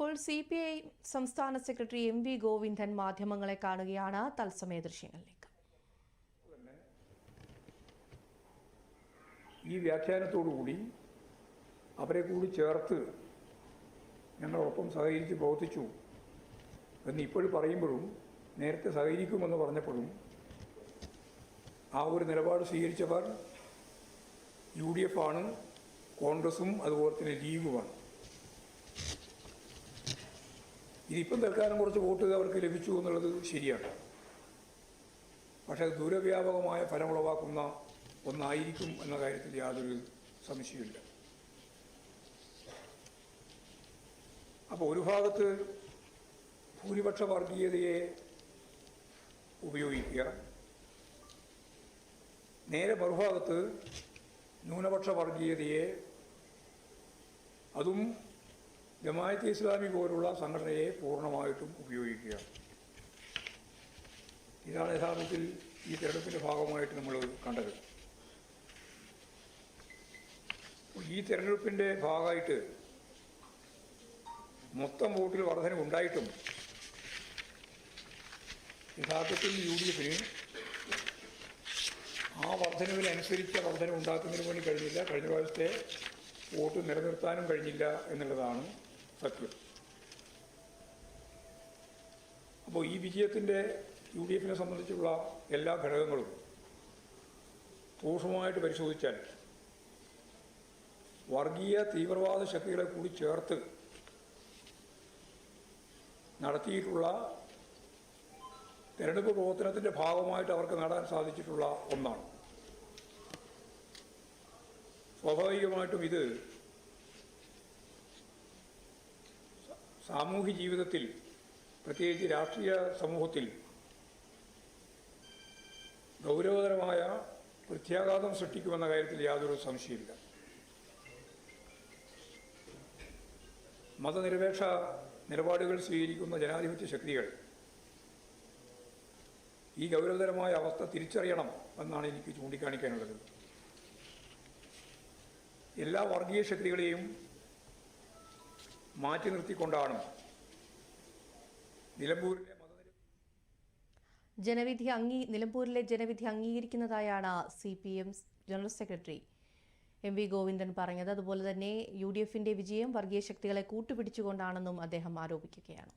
ഇപ്പോൾ C P I സംസ്ഥാന secretary M V Govindan മാധ്യമങ്ങളെ കാണുകയാണ്. തത്സമയ ദൃശ്യങ്ങളിലേക്ക്. ഈ വ്യാഖ്യാനത്തോടുകൂടി അവരെ കൂടി ചേർത്ത് ഞങ്ങളൊപ്പം സഹകരിച്ച് പ്രവർത്തിച്ചു എന്ന് ഇപ്പോഴും പറയുമ്പോഴും നേരത്തെ സഹകരിക്കുമെന്ന് പറഞ്ഞപ്പോഴും ആ ഒരു നിലപാട് സ്വീകരിച്ചവർ യു ഡി എഫ് ആണ് കോൺഗ്രസും അതുപോലെ തന്നെ ലീഗുമാണ്. ഇതിപ്പം തൽക്കാലം കുറച്ച് വോട്ട് അവർക്ക് ലഭിച്ചു എന്നുള്ളത് ശരിയാണ്. പക്ഷേ ദൂരവ്യാപകമായ ഫലമുളവാക്കുന്ന ഒന്നായിരിക്കും എന്ന കാര്യത്തിൽ യാതൊരു സംശയമില്ല അപ്പോൾ ഒരു ഭാഗത്ത് ഭൂരിപക്ഷ വർഗീയതയെ ഉപയോഗിക്കുക നേരെ മറുഭാഗത്ത് ന്യൂനപക്ഷ വർഗീയതയെ അതും ജമായത്ത് ഇസ്ലാമി പോലുള്ള സംഘടനയെ പൂർണമായിട്ടും ഉപയോഗിക്കുക ഇതാണ് യഥാർത്ഥത്തിൽ ഈ തെരഞ്ഞെടുപ്പിന്റെ ഭാഗമായിട്ട് നമ്മൾ കണ്ടത്. ഈ തെരഞ്ഞെടുപ്പിന്റെ ഭാഗമായിട്ട് മൊത്തം വോട്ടിൽ വർധന ഉണ്ടായിട്ടും യഥാർത്ഥത്തിൽ യു ഡി എഫിന് ആ വർധനവിനനുസരിച്ച വർധന ഉണ്ടാക്കുന്നതിന് വേണ്ടി കഴിഞ്ഞില്ല. കഴിഞ്ഞ പ്രാവശ്യത്തെ വോട്ട് നിലനിർത്താനും കഴിഞ്ഞില്ല എന്നുള്ളതാണ് സത്യം അപ്പോൾ ഈ വിജയത്തിന്റെ യു ഡി എഫിനെ സംബന്ധിച്ചുള്ള എല്ലാ ഘടകങ്ങളും സൂക്ഷ്മമായിട്ട് പരിശോധിച്ചാൽ വർഗീയ തീവ്രവാദ ശക്തികളെ കൂടി ചേർത്ത് നടത്തിയിട്ടുള്ള തെരഞ്ഞെടുപ്പ് പ്രവർത്തനത്തിന്റെ ഭാഗമായിട്ട് അവർക്ക് നേടാൻ സാധിച്ചിട്ടുള്ള ഒന്നാണ്. സ്വാഭാവികമായിട്ടും ഇത് സാമൂഹ്യ ജീവിതത്തിൽ പ്രത്യേകിച്ച് രാഷ്ട്രീയ സമൂഹത്തിൽ ഗൗരവതരമായ പ്രത്യാഘാതം സൃഷ്ടിക്കുമെന്ന കാര്യത്തിൽ യാതൊരു സംശയമില്ല മതനിരപേക്ഷ നിലപാടുകൾ സ്വീകരിക്കുന്ന ജനാധിപത്യ ശക്തികൾ ഈ ഗൗരവതരമായ അവസ്ഥ തിരിച്ചറിയണം എന്നാണ് എനിക്ക് ചൂണ്ടിക്കാണിക്കാനുള്ളത്. എല്ലാ വർഗീയ ശക്തികളെയും മാറ്റി നിർത്തിക്കൊണ്ടാണ് നിലമ്പൂരിലെ ജനവിധി അംഗീ നിലമ്പൂരിലെ ജനവിധി അംഗീകരിക്കുന്നതായാണ് C P M general secretary M V Govindan പറഞ്ഞത്. അതുപോലെ തന്നെ യു ഡി എഫിന്റെ വിജയം വർഗീയ ശക്തികളെ കൂട്ടുപിടിച്ചുകൊണ്ടാണെന്നും അദ്ദേഹം ആരോപിക്കുകയാണ്.